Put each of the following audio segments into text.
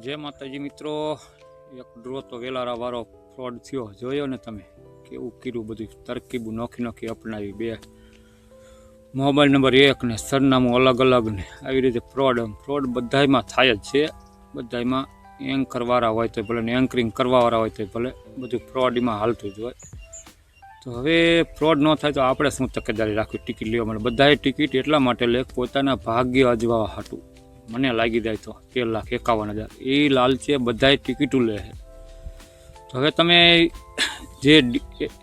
જય માતાજી મિત્રો. એક ડ્રો તો વેલારા વાળો ફ્રોડ થયો. જોયો ને તમે? કેવું કર્યું બધું? તરકીબું નોખી નોખી અપનાવી બે. મોબાઈલ નંબર એક ને સરનામું અલગ અલગ ને. આવી રીતે ફ્રોડ ફ્રોડ બધાયમાં થાય જ છે. બધાયમાં એન્કરવાળા હોય તો ભલે ને એન્કરિંગ કરવાવાળા હોય તો ભલે. બધું ફ્રોડમાં હાલતું જ હોય. તો હવે ફ્રોડ ન થાય તો આપણે શું તકેદારી રાખવી? ટિકિટ લેવા માટે. બધાએ ટિકિટ એટલા માટે લે પોતાના ભાગ્ય અજવા હાટું. મને લાગી જાય તો, તેર લાખ એકાવન હજાર. એ લાલચે બધાએ ટિકિટો લે છે. તો હવે તમે જે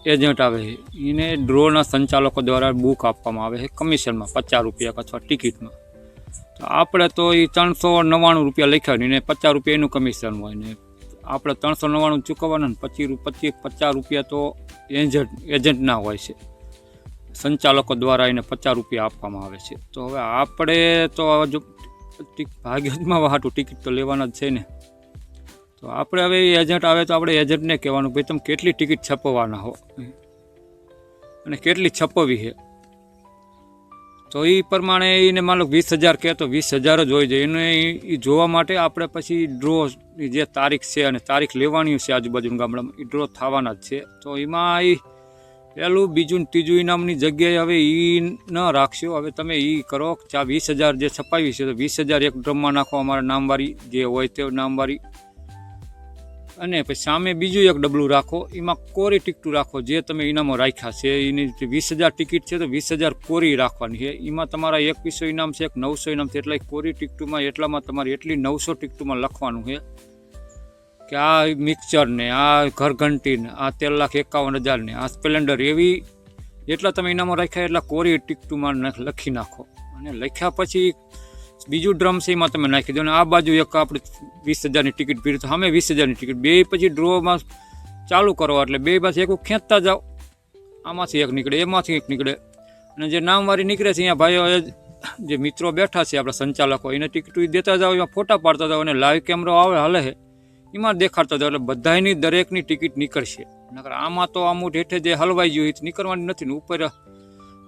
એજન્ટ આવે છે, એને ડ્રોના સંચાલકો દ્વારા બુક આપવામાં આવે છે, કમિશનમાં પચાસ રૂપિયા અથવા ટિકિટમાં. તો આપણે તો એ ત્રણસો નવ્વાણું રૂપિયા લખ્યા ને પચાસ રૂપિયા એનું કમિશન હોય ને, આપણે ત્રણસો નવ્વાણું ચૂકવવાના પચીસ પચીસ પચાસ રૂપિયા તો એજન્ટ, એજન્ટના હોય છે. સંચાલકો દ્વારા એને પચાસ રૂપિયા આપવામાં આવે છે. તો હવે આપણે તો ભાગ્યમાં વાટું ટિકિટ તો લેવાના જ છે ને. તો આપણે હવે એજન્ટ આવે તો આપણે એજન્ટને કહેવાનું, ભાઈ, તમે કેટલી ટિકિટ છપવાના હો? અને કેટલી છપવી છે? તો એ પ્રમાણે એને માનો વીસ હજાર કહે તો વીસ હજાર જ હોય છે. એને એ જોવા માટે આપણે પછી ડ્રો જે તારીખ છે અને તારીખ લેવાની છે આજુબાજુના ગામડામાં એ ડ્રો થવાના જ છે. તો એમાં એ પહેલું બીજું ત્રીજું ઇનામની જગ્યાએ હવે એ ન રાખશો. હવે તમે એ કરો ચા વીસ હજાર જે છપાવી છે, તો વીસ હજાર એક ડ્રમમાં નાખો અમારા નામવારી જે હોય તે નામવાળી. અને પછી સામે બીજું એક ડબલું રાખો, એમાં કોરી ટિકટું રાખો, જે તમે ઇનામો રાખ્યા છે. એની વીસ હજાર ટિકિટ છે, તો વીસ હજાર કોરી રાખવાની છે. એમાં તમારા એકવીસો ઇનામ છે, એક નવસો ઇનામ છે, એટલે કોરી ટિકટુમાં એટલામાં તમારે એટલી નવસો ટિકટુમાં લખવાનું છે. કે આ મિક્સરને, આ ઘરઘંટીને, આ તેર લાખ એકાવન હજારને, આ સ્પ્લેન્ડર એવી જેટલા તમે એનામાં રાખ્યા એટલા કોરી ટિકટુમાં લખી નાખો. અને લખ્યા પછી બીજું ડ્રમ છે એમાં તમે નાખી દો. અને આ બાજુ એક આપણે વીસ હજારની ટિકિટ ભીડ તો સામે વીસ હજારની ટિકિટ. બે પછી ડ્રોમાં ચાલુ કરો એટલે બે પાછી એક ખેંચતા જાઓ. આમાંથી એક નીકળે, એમાંથી એક નીકળે. અને જે નામવાળી નીકળે છે, અહીંયા ભાઈઓ જે મિત્રો બેઠા છે આપણા સંચાલકો, એને ટિકિટ દેતા જાઓ, એમાં ફોટા પાડતા જાઓ અને લાઈવ કેમેરો આવે, હાલે છે એમાં દેખાડતા જાઓ એટલે બધાયની દરેકની ટિકિટ નીકળશે. નકર આમાં તો અમુક હેઠે જે હલવાઈ ગયું એ નીકળવાની નથી ને ઉપર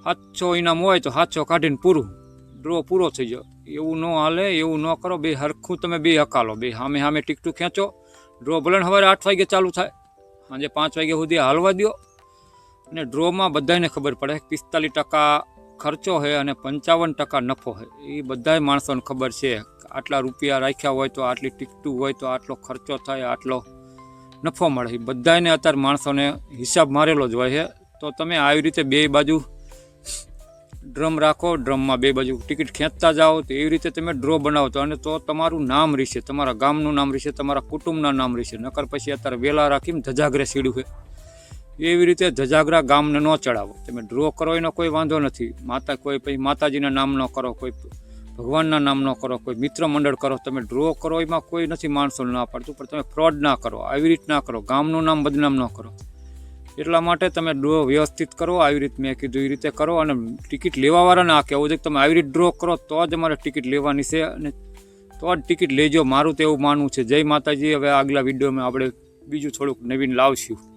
સાતસો ઇનામ હોય તો સાતસો કાઢીને પૂરું. ડ્રો પૂરો થઈ ગયો. એવું ન હાલે, એવું ન કરો, બે હરખું તમે બે હકાલો. બે સામે સામે ટિકટું ખેંચો. ડ્રો ભલે સવારે આઠ વાગે ચાલુ થાય. સાંજે પાંચ વાગ્યા સુધી હાલવા દો અને ડ્રોમાં બધાને ખબર પડે પિસ્તાલીસ ટકા ખર્ચો છે અને પંચાવન ટકા નફો છે એ બધાય માણસોને ખબર છે આટલા રૂપિયા રાખ્યા હોય તો આટલી ટિકટું હોય તો આટલો ખર્ચો થાય, આટલો નફો મળે. બધાને અત્યારે માણસોને હિસાબ મારેલો જ હોય છે. તો તમે આવી રીતે બે બાજુ ડ્રમ રાખો, ડ્રમમાં બે બાજુ ટિકિટ ખેંચતા જાઓ, તો એવી રીતે તમે ડ્રો બનાવો. તો અને તો તમારું નામ રહેશે, તમારા ગામનું નામ રહેશે, તમારા કુટુંબના નામ રહેશે. નકર પછી અત્યારે વેલા રાખીને ધજાગરે સીડ્યું છે. એવી રીતે ધજાગરા ગામને ન ચડાવો. તમે ડ્રો કરો એનો કોઈ વાંધો નથી. માતા કોઈ પછી માતાજીના નામ ન કરો, કોઈ ભગવાનના નામ ન કરો, કોઈ મિત્ર મંડળ કરો, તમે ડ્રો કરો, એમાં કોઈ નથી માણસો ના પાડતું, પણ તમે ફ્રોડ ના કરો, આવી રીત ના કરો, ગામનું નામ બદનામ ન કરો. એટલા માટે તમે ડ્રો વ્યવસ્થિત કરો, આવી રીત મેં કીધું, એ રીતે કરો અને ટિકિટ લેવાવાળાને આ કહેવું છે તમે આવી રીતે ડ્રો કરો, તો જ અમારે ટિકિટ લેવાની છે અને તો જ ટિકિટ લેજો, મારું તો એવું માનવું છે. જય માતાજી, હવે આગલા વિડીયોમાં આપણે બીજું થોડુંક નવીન લાવશું.